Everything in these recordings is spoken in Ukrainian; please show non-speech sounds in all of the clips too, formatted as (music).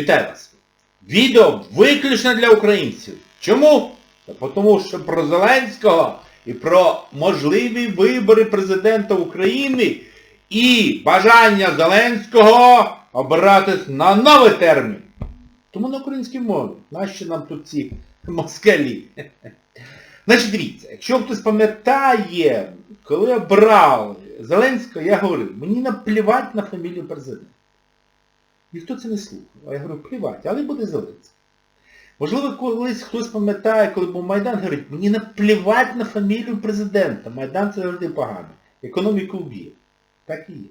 Вітаю вас! Відео виключно для українців. Чому? Тому що про Зеленського і про можливі вибори президента України і бажання Зеленського обиратись на новий термін. Тому на українській мові. Нащо нам тут ці москалі? Значить, дивіться, якщо хтось пам'ятає, коли обрав Зеленського, я говорив, мені наплівати на фамілію президента. Ніхто це не слухав. А я говорю, плівати, але буде Зеленський. Можливо, колись хтось пам'ятає, коли був Майдан, говорить, мені наплівати на фамілію президента. Майдан це завжди погано. Економіку вб'є. Так і є.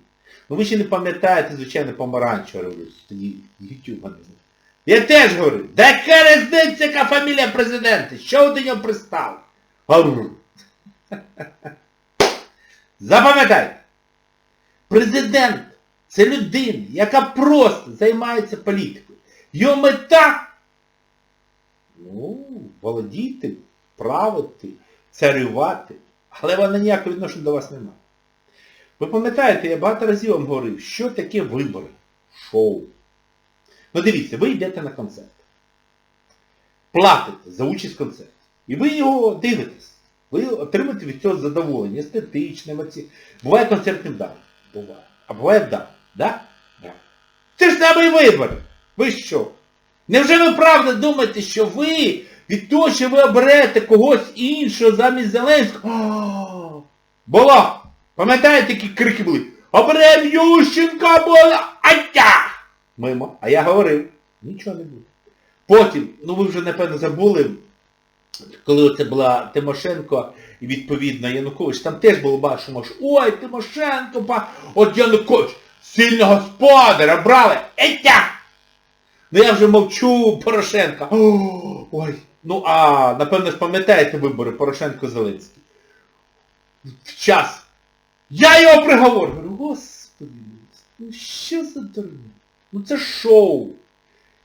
Ну ви ще не пам'ятаєте, звичайно, помаранчеву революцію. Тоді не знаю. Я теж говорю, да яка різниця, яка фамілія президента? Що до нього пристали? Говорю. (laughs) Запам'ятайте. Президент це людина, яка просто займається політикою. Його мета ну, володіти, правити, царювати. Але вона ніякого відношення до вас не має. Ви пам'ятаєте, я багато разів вам говорив, що таке вибори? Шоу. Ну дивіться, ви йдете на концерт. Платите за участь в концерті. І ви його дивитесь. Ви отримаєте від цього задоволення, естетичне. Буває концерт не. Буває. А буває вдав. Да? Да. Це ж самий вибори. Ви що? Невже ви правда думаєте, що ви від того, що ви оберете когось іншого замість Зеленського? О, Було! Пам'ятаєте, які крики були? Оберем Ющенка, була! Аття! Мимо. А я говорив, нічого не буде. Потім, ну ви вже напевно забули, коли це була Тимошенко і відповідно Янукович, там теж було бачимо, що ой, Тимошенко, па, от Янукович, сильного господаря брали, еття! Ну я вже мовчу Порошенка. О, ой. Ну а напевно ж пам'ятаєте вибори Порошенко-Зеленський. В час. Я його приговорю. Говорю, господи, ну що за дурня? Ну це шоу.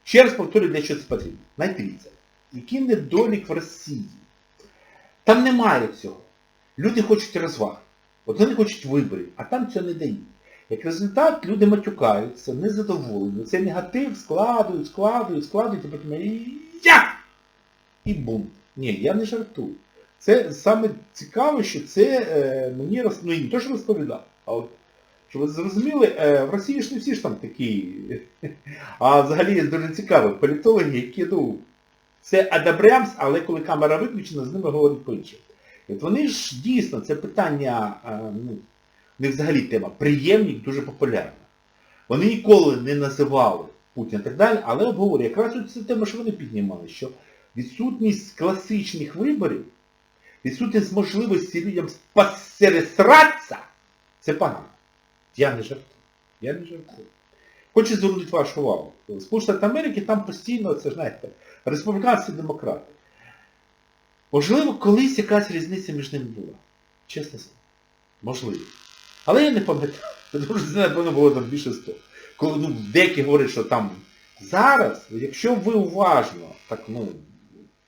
Ще раз повторюю, для чого це потрібно. Знаєте, дивіться, який недолік в Росії. Там немає цього. Люди хочуть розваг. От вони хочуть виборів, а там цього не дають. Як результат, люди матюкаються, незадоволені. Цей негатив складують, складують, складують, і потім я! І бум. Ні, я не жартую. Це саме цікаве, що це е, мені роз... ну, не то, що розповідав, а от, щоб ви зрозуміли, е, в Росії ж не всі ж там такі. А взагалі дуже цікаво, політологи, які, ну, це адабрямс, але коли камера виключена, з ними говорять по-іншому. От вони ж дійсно, це питання, е, ну, не взагалі тема, приємник дуже популярна. Вони ніколи не називали Путіна і так далі, але обговорюють. Якраз це тема, що вони піднімали, що відсутність класичних виборів, відсутність можливості людям спостересратися, це погано. Я не жартую. Я не жартую. Хочу звернути вашу увагу. В Сполучених Штатах Америки там постійно, це знаєте, республіканці і демократи. Можливо, колись якась різниця між ними була. Чесно слово. Можливо. Але я не пам'ятаю. Тому що це, напевно, було там більше 100. Коли ну, деякі говорять, що там зараз, якщо ви уважно, так, ну,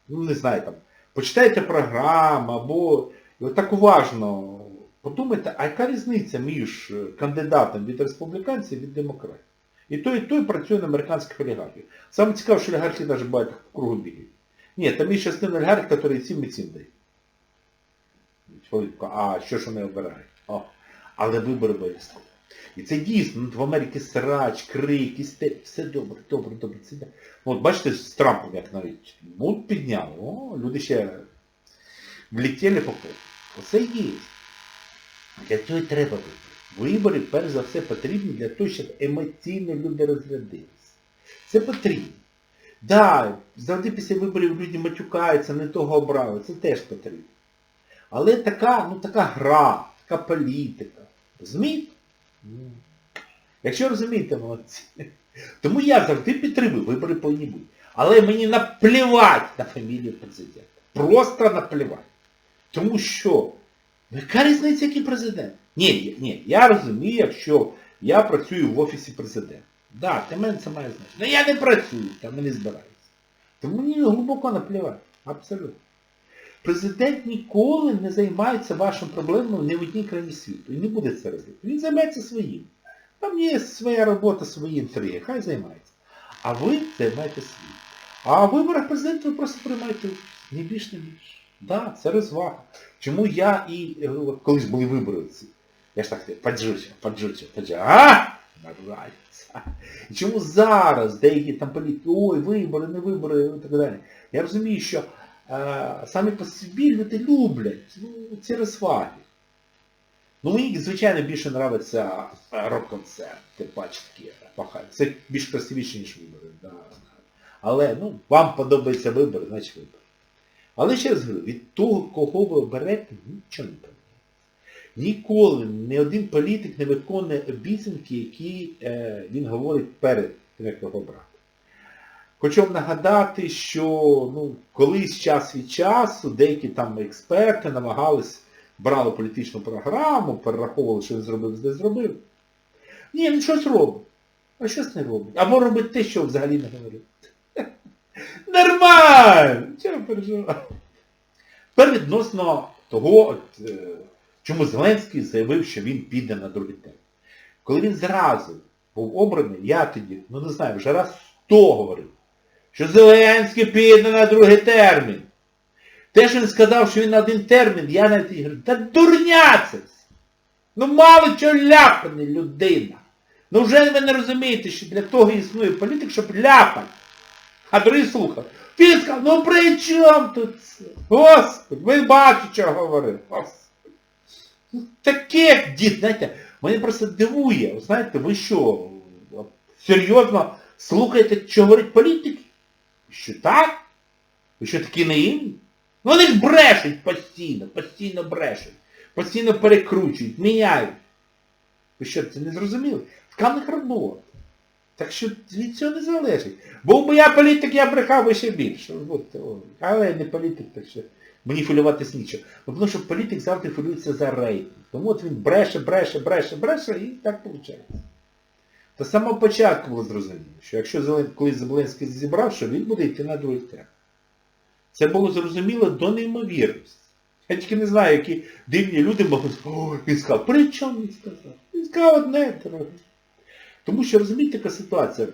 ну не знаю, там, почитаєте програму або так уважно подумайте, а яка різниця між кандидатом від республіканців і від демократів? І той, і той працює на американських олігархів. Саме цікаво, що олігархи навіть бувають в кругу бігають. Ні, там є частина олігархів, які цим і цим дають. А що ж вони обирають? Але вибори обов'язково. І це дійсно, ну, в Америці срач, крик, істерик, все добре, добре, добре. Це... Ну, от бачите, з Трампом як навіть мут підняли, о, люди ще влетіли по полу. Оце є. Для цього і треба вибори. Вибори, перш за все, потрібні для того, щоб емоційно люди розрядилися. Це потрібно. Да, завжди після виборів люди матюкаються, не того обрали, це теж потрібно. Але така, ну така гра, така політика. Розумієте? Якщо розумієте, молодці. Тому я завжди підтримую, вибори повинні бути. Але мені наплівати на фамілію президента. Просто наплівати. Тому що, ну яка різниця, який президент? Ні, ні, я розумію, якщо я працюю в Офісі президента. Да, для мене це має значення. Ну я не працюю, там не збираюся. Тому мені глибоко наплівати. Абсолютно. Президент ніколи не займається вашим проблемами ні в одній країні світу. І не буде це робити. Він займеться своїм. Там є своя робота, свої інтриги. Хай займається. А ви займаєте свій. А в виборах президента ви просто приймаєте. Ні більш, ні більше. Да, це розвага. Чому я і е, колись були вибори ці. Я ж так сказав, поджився, поджився, поджився. А? Нравиться. Чому зараз деякі там політики, ой, вибори, не вибори і так далі. Я розумію, що самі по собі люди люблять ну, ці розваги. Ну мені, звичайно, більше подобається рок-концерт, тим паче такі пахає. Це більш красивіше, ніж вибори. Да. Але ну, вам подобається вибори, значить вибори. Але ще раз говорю, від того, кого ви оберете, нічого не поміняється. Ніколи ні один політик не виконує обіцянки, які е, він говорить перед тим, як його брати. Хочу вам нагадати, що ну, колись час від часу деякі там експерти намагались, брали політичну програму, перераховували, що він зробив, де зробив. Ні, він щось робить. А щось не робить. Або робить те, що взагалі не говорив. (laughs) Нормально! Чого переживати? Тепер відносно того, от, е, чому Зеленський заявив, що він піде на другий термін. Коли він зразу був обраний, я тоді, ну не знаю, вже раз сто говорив, що Зеленський піде на другий термін. Те, що він сказав, що він на один термін, я навіть і говорю, та дурня. Ну мало чого ляпане людина. Ну вже ви не розумієте, що для того існує політик, щоб ляпати. А другий слухав. Він сказав, ну при чому тут це? Господи, ви бачите, що говорив. Ну, Таке дід, знаєте, мене просто дивує. Знаєте, ви що, серйозно слухаєте, що говорить політики? Що так? Ви що такі наївні? Ну вони ж брешуть постійно, постійно брешуть, постійно перекручують, міняють. Ви що, це не зрозуміли? Така в них робота. Так що від цього не залежить. Був би я політик, я брехав би ще більше. Але я не політик, так що мені хвилюватись нічого. Ну, тому що політик завжди хвилюється за рейтинг. Тому от він бреше, бреше, бреше, бреше і так виходить. Та самого початку було зрозуміло, що якщо колись Зеленський зібрав, що він буде йти на другий термін. Це було зрозуміло до неймовірності. Я тільки не знаю, які дивні люди могли сказати, він сказав, при чому він сказав? Він сказав одне, друге. Тому що, розумієте, яка ситуація?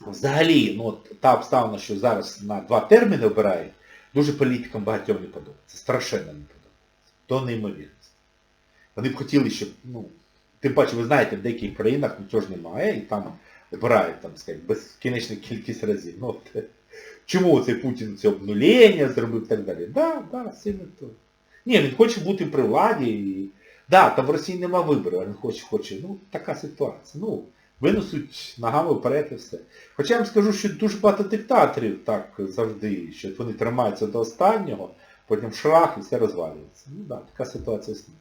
Взагалі, ну от та обставина, що зараз на два терміни обирають, дуже політикам багатьом не подобається. Страшенно не подобається. До неймовірності. Вони б хотіли, щоб, ну, тим паче, ви знаєте, в деяких країнах ну, цього ж немає, і там обирають, там, скажімо, безкінечну кількість разів. Ну, от, (laughs) чому цей Путін це обнулення зробив і так далі? Да, да, сильно то. Ні, він хоче бути при владі і Да, там в Росії нема вибору, він хоче, хоче. Ну, така ситуація. Ну, винесуть ногами вперед і все. Хоча я вам скажу, що дуже багато диктаторів так завжди, що вони тримаються до останнього, потім шрах і все розвалюється. Ну так, да, така ситуація існує.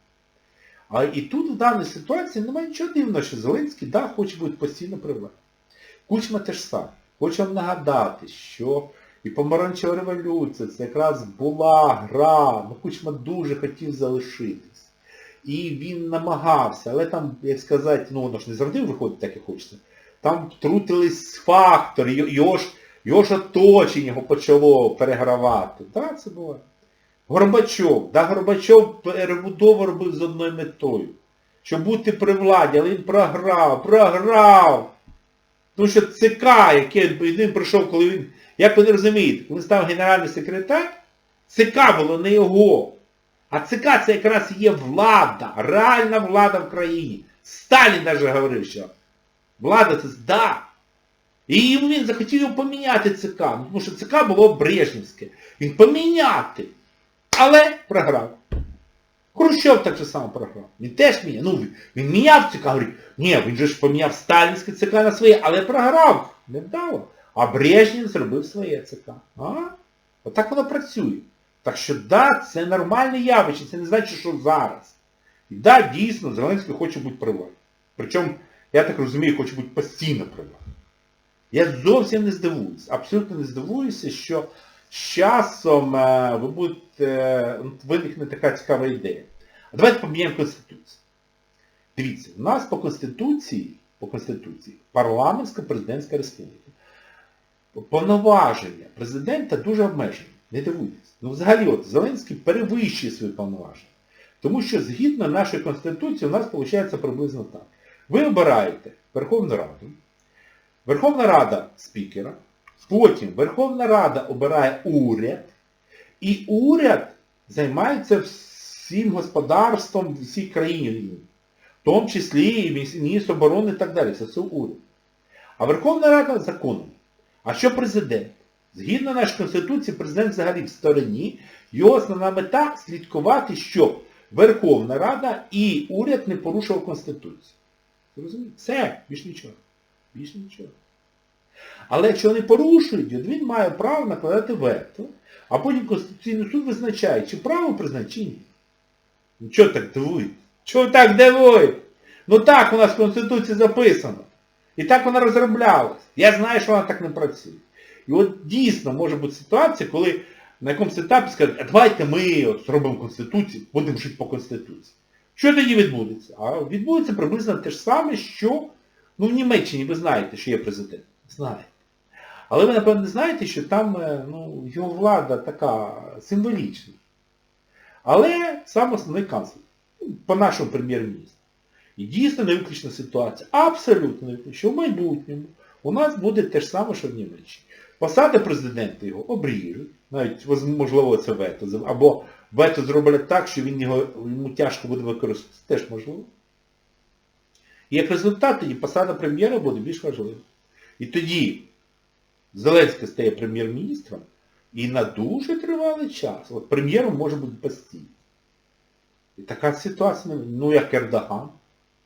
А і тут в даній ситуації немає нічого дивного, що Зеленський, да, хоче бути постійно при владі. Кучма теж саме. Хочу вам нагадати, що і помаранчева революція, це якраз була гра, ну Кучма дуже хотів залишитись. І він намагався, але там, як сказати, ну воно ж не завжди виходить так, як хочеться. Там трутились фактори, його ж, його ж оточення його почало перегравати. Так, це було. Горбачов. Да, Горбачов перебудову робив з одною метою. Щоб бути при владі, але він програв, програв. Тому що ЦК, який він прийшов, коли він, як ви не розумієте, коли став генеральний секретар, ЦК було не його. А ЦК це якраз є влада, реальна влада в країні. Сталін навіть говорив, що влада це да. І він захотів поміняти ЦК, тому що ЦК було Брежнівське. Він поміняти. Але програв. Хрущов так же само програв. Він теж міняв. Ну, він, він міняв ЦК, говорить, ні, він же ж поміняв сталінське ЦК на своє, але програв. Не вдало. А Брежнєв зробив своє ЦК. А? Отак воно працює. Так що, да, це нормальне явище, це не значить, що зараз. І да, дійсно, Зеленський хоче бути при владі. Причому, я так розумію, хоче бути постійно при владі. Я зовсім не здивуюся, абсолютно не здивуюся, що з часом е, ви будете, е, виникне така цікава ідея. А давайте поміняємо Конституцію. Дивіться, у нас по Конституції, по Конституції парламентська президентська республіка. Повноваження президента дуже обмежені. Не дивуйтесь. Ну взагалі от Зеленський перевищує свої повноваження. Тому що згідно нашої Конституції у нас виходить приблизно так. Ви обираєте Верховну Раду, Верховна Рада спікера, потім Верховна Рада обирає уряд, і уряд займається всім господарством всій країні, в тому числі і міністр оборони і так далі. Це все уряд. А Верховна Рада законом. А що президент? Згідно нашої Конституції, президент взагалі в стороні, його основна мета слідкувати, щоб Верховна Рада і уряд не порушував Конституцію. Все, більш нічого. Більш нічого. Але якщо вони порушують, він має право накладати вето, а потім Конституційний суд визначає, чи право ні. Ну чого так дивують? Чого так дивують? Ну так у нас в Конституції записано. І так вона розроблялась. Я знаю, що вона так не працює. І от дійсно може бути ситуація, коли на якомусь етапі скажуть, а давайте ми от зробимо Конституцію, будемо жити по Конституції. Що тоді відбудеться? А відбудеться приблизно те ж саме, що ну, в Німеччині ви знаєте, що є президент. Знаєте. Але ви, напевно, знаєте, що там е, ну, його влада така символічна. Але сам основний канцлер, ну, по нашому прем'єр-міністру. І дійсно не виключна ситуація. Абсолютно не виключна. В майбутньому у нас буде те ж саме, що в Німеччині. Посади президента його обріжуть, навіть можливо це вето, або вето зроблять так, що він його, йому тяжко буде використовувати, теж можливо. І як результат тоді посада прем'єра буде більш важлива. І тоді Зеленський стає прем'єр-міністром і на дуже тривалий час. От прем'єром може бути постійно. І така ситуація, ну як Ердоган,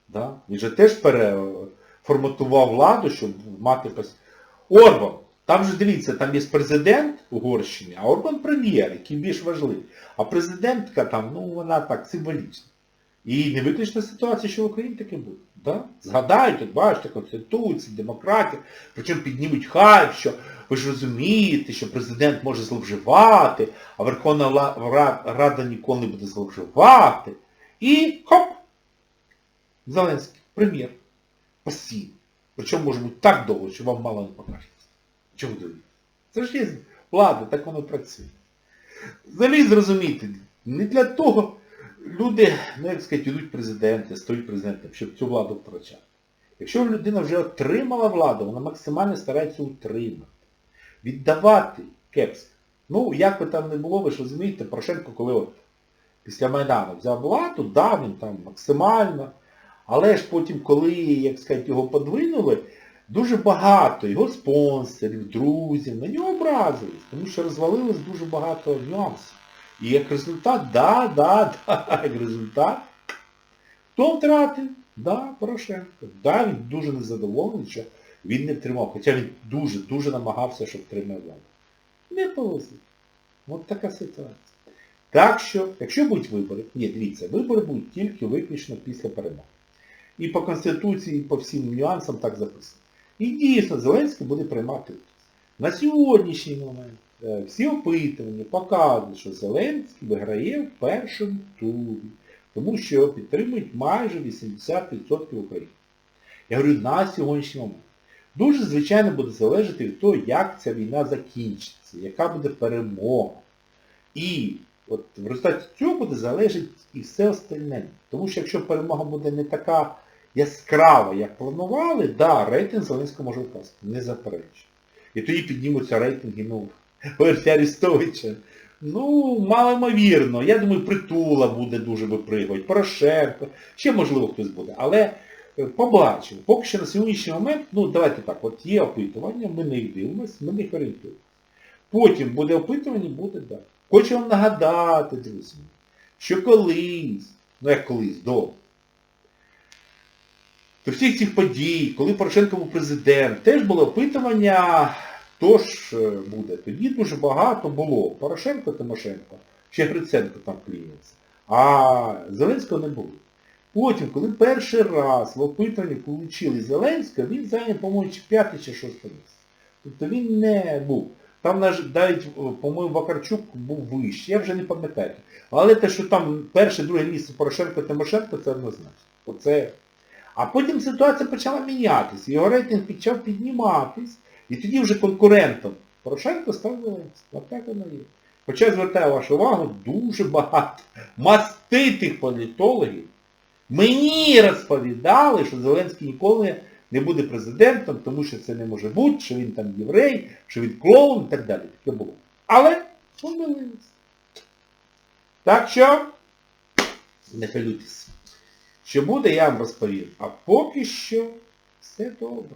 да? він же теж переформатував владу, щоб мати постійно. Орбан. Там же дивіться, там є президент Угорщини, а Орбан прем'єр, який більш важливий. А президентка там, ну вона так символічна. І не виключна ситуація, що в Україні таке буде. Да? Згадають, от бачите, Конституція, демократія, причому піднімуть хайп, що ви ж розумієте, що президент може зловживати, а Верховна Рада ніколи не буде зловживати. І хоп! Зеленський, прем'єр. Постійно. Причому може бути так довго, що вам мало не покажеться. Чого дивитися? Це ж є влада, так воно працює. Взагалі зрозуміти, не для того люди, ну як сказати, йдуть президенти, стають президентом, щоб цю владу втрачати. Якщо людина вже отримала владу, вона максимально старається утримати. Віддавати кепсько. Ну, як би там не було, ви ж розумієте, Порошенко, коли от після Майдану взяв владу, дав він там максимально. Але ж потім, коли, як сказати, його подвинули, дуже багато його спонсорів, друзів, на нього образились, тому що розвалилось дуже багато нюансів. І як результат, да, да, (laughs) да, як результат, хто втратив? Да, Порошенко. Да, він дуже незадоволений, що він не втримав. Хоча він дуже-дуже намагався, щоб втримав владу. Не повезли. От така ситуація. Так що, якщо будуть вибори, ні, дивіться, вибори будуть тільки виключно після перемоги. І по Конституції, і по всім нюансам так записано. І дійсно, Зеленський буде приймати участь. На сьогоднішній момент всі опитування показують, що Зеленський виграє в першому турі, тому що його підтримують майже 80% України. Я говорю, на сьогоднішній момент. Дуже, звичайно, буде залежати від того, як ця війна закінчиться, яка буде перемога. І от в результаті цього буде залежати і все остальне. Тому що якщо перемога буде не така яскрава, як планували, да, рейтинг Зеленського може впасти. Не заперечую. І тоді піднімуться рейтинги, ну, Арестовича. Ну, малоймовірно. Я думаю, Притула буде дуже випригувати, Порошенко, ще можливо хтось буде. Але е, побачимо. Поки що на сьогоднішній момент, ну давайте так, от є опитування, ми не їх дивимося, ми не їх орієнтуємо. Потім буде опитування, буде так. Да. Хочу вам нагадати, друзі, що колись, ну як колись, до до всіх цих подій, коли Порошенко був президент, теж було опитування, хто ж е, буде. Тоді дуже багато було. Порошенко, Тимошенко, ще Гриценко там кліється. А Зеленського не було. Потім, коли перший раз в опитуванні отримали Зеленського, він зайняв, по-моєму, чи п'яте чи шосте місце. Тобто він не був. Там навіть, по-моєму, Вакарчук був вищий, я вже не пам'ятаю. Але те, що там перше, друге місце Порошенко-Тимошенко, це однозначно. Оце а потім ситуація почала мінятися, його рейтинг почав підніматись, і тоді вже конкурентом Порошенко став Зеленський. Отак воно є. Хоча звертаю вашу увагу, дуже багато маститих політологів мені розповідали, що Зеленський ніколи не буде президентом, тому що це не може бути, що він там єврей, що він клоун і так далі. Таке було. Але помилились. Так що не хвилюйтесь. Що буде, я вам розповім. А поки що все добре.